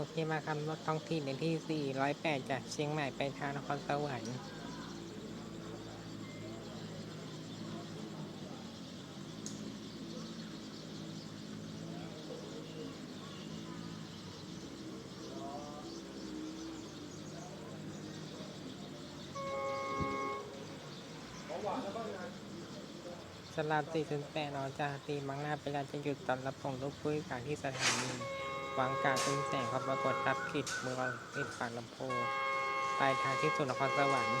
โอเคมาครับรถท้องถิ่นในที่ 408 จากเชียงใหม่ไปทางนครสวรรค์สลับ408นอจากตีมังหน้าเวลาจะหยุดตอนรับส่งลูกผู้โดยสารที่สถานี วางการเป็นแสงความปรากฏทับผิดเมืองติดปากลำโพงปลายทางที่สุดนครสวรรค์